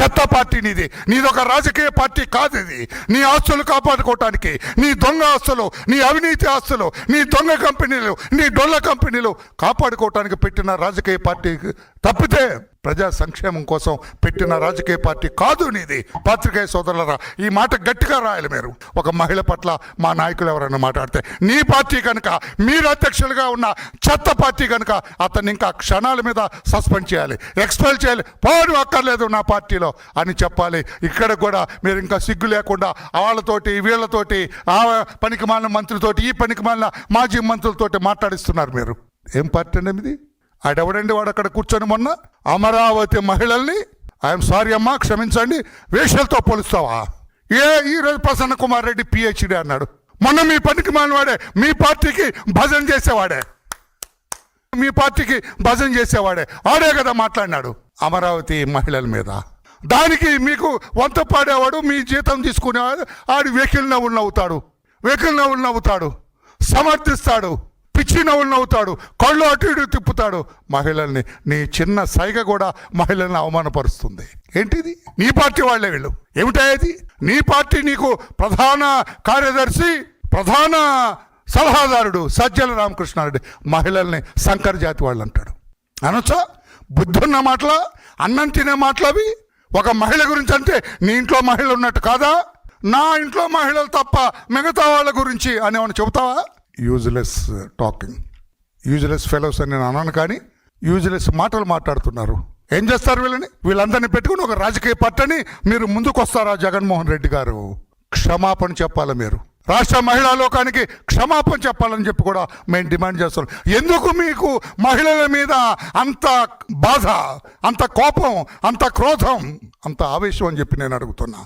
చెత్త పార్టీ నీది. నీదొక రాజకీయ పార్టీ కాదు ఇది నీ ఆస్తులు కాపాడుకోవటానికి నీ దొంగ ఆస్తులు నీ అవినీతి ఆస్తులు నీ దొంగ కంపెనీలు నీ డొల్ల కంపెనీలు కాపాడుకోవటానికి పెట్టిన రాజకీయ పార్టీ తప్పితే ప్రజా సంక్షేమం కోసం పెట్టిన రాజకీయ పార్టీ కాదు నీది. పాత్రికేయ సోదరులరా ఈ మాట గట్టిగా రాయాలి మీరు. ఒక మహిళ పట్ల మా నాయకులు ఎవరైనా మాట్లాడితే నీ పార్టీ కనుక మీరు అధ్యక్షులుగా ఉన్న చెత్త పార్టీ కనుక అతన్ని ఇంకా క్షణాల మీద సస్పెండ్ చేయాలి. ఎక్స్పెల్ చేయాలి. పోడు అక్కర్లేదు నా పార్టీలో అని చెప్పాలి. ఇక్కడ కూడా మీరు ఇంకా సిగ్గు లేకుండా వాళ్ళతోటి వీళ్ళతోటి ఆ పనికి మాలిన మంత్రితోటి ఈ పనికి మాలిన మాజీ మంత్రులతోటి మాట్లాడిస్తున్నారు మీరు. ఏం పార్టీ అండి ఇది ఆడెవడండి వాడు అక్కడ కూర్చొని మొన్న? అమరావతి మహిళల్ని? ఐఎమ్ సారీ అమ్మా క్షమించండి వేషలతో పోలుస్తావా? ఏ ఈ రోజు ప్రసన్న కుమార్ రెడ్డి పిహెచ్డి అన్నాడు. మొన్న మీ పనికి మానవాడే మీ పార్టీకి భజన చేసేవాడే. మీ పార్టీకి భజన చేసేవాడే. ఆడే కదా మాట్లాడినాడు అమరావతి మహిళల మీద. దానికి మీకు వంత పాడేవాడు మీ జీతం తీసుకునేవాడు ఆడు వెకిల్ నవ్వులు నవ్వుతాడు. వెకిల్ నవ్వులు నవ్వుతాడు. సమర్థిస్తాడు. పిచ్చి నవ్వులు నవ్వుతాడు కళ్ళు అటు ఇటు తిప్పుతాడు. మహిళల్ని నీ చిన్న సైగ కూడా మహిళల్ని అవమానపరుస్తుంది. ఏంటిది? నీ పార్టీ వాళ్ళే వీళ్ళు. ఏమిటది నీ పార్టీ నీకు ప్రధాన కార్యదర్శి ప్రధాన సలహాదారుడు సజ్జల రామకృష్ణారెడ్డి. మహిళల్ని శంకర్ జాతి వాళ్ళు అంటాడు. అనొచ్చా? బుద్ధున్న మాటల అన్నం తినే మాటలు అవి? ఒక మహిళ గురించి అంటే నీ ఇంట్లో మహిళ ఉన్నట్టు కాదా? నా ఇంట్లో మహిళలు తప్ప మిగతా వాళ్ళ గురించి అనేవాడిని చెబుతావా? యూజ్లెస్ టాకింగ్ యూజ్లెస్ ఫెలోస్ అని నేను అన్నాను కానీ యూజ్లెస్ మాటలు మాట్లాడుతున్నారు. ఏం చేస్తారు వీళ్ళని? వీళ్ళందరినీ పెట్టుకుని ఒక రాజకీయ పార్టీని మీరు ముందుకొస్తారా జగన్మోహన్ రెడ్డి గారు? క్షమాపణ చెప్పాలి మీరు. రాష్ట్ర మహిళా లోకానికి క్షమాపణ చెప్పాలని చెప్పి కూడా మేము డిమాండ్ చేస్తున్నాం. ఎందుకు మీకు మహిళల మీద అంత బాధ అంత కోపం అంత క్రోధం అంత ఆవేశం అని చెప్పి నేను అడుగుతున్నా.